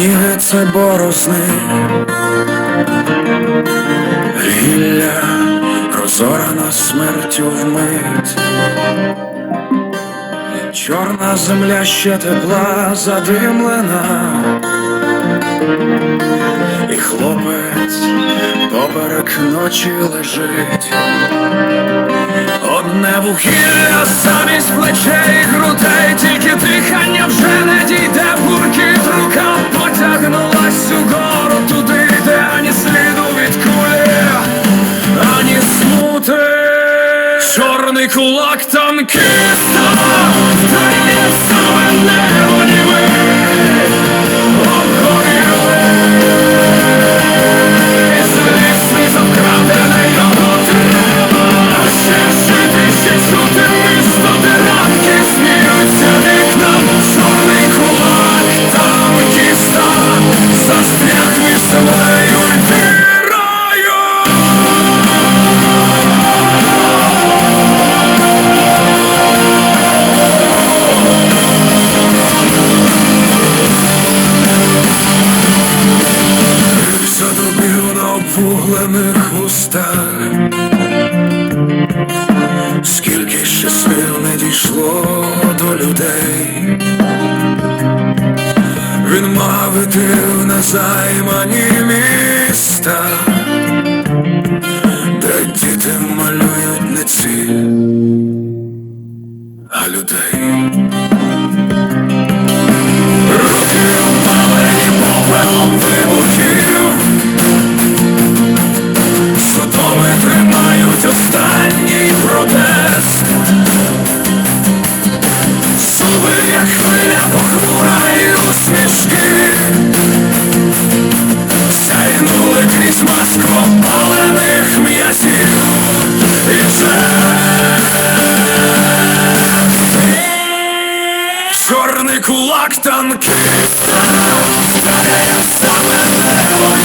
серце борозни, гілля розорана смертю вмить, чорна земля ще тепла задимлена, і хлопець поперек ночі лежить. Одне вугілля замість плечей Чорний кулак Задубів на обвуглених устах. Скільки ще сил не дійшло до людей. Він мав іти в незаймані міста Де діти малюють не ціль, а людей Чорний кулак танки. Вдаряє саме небо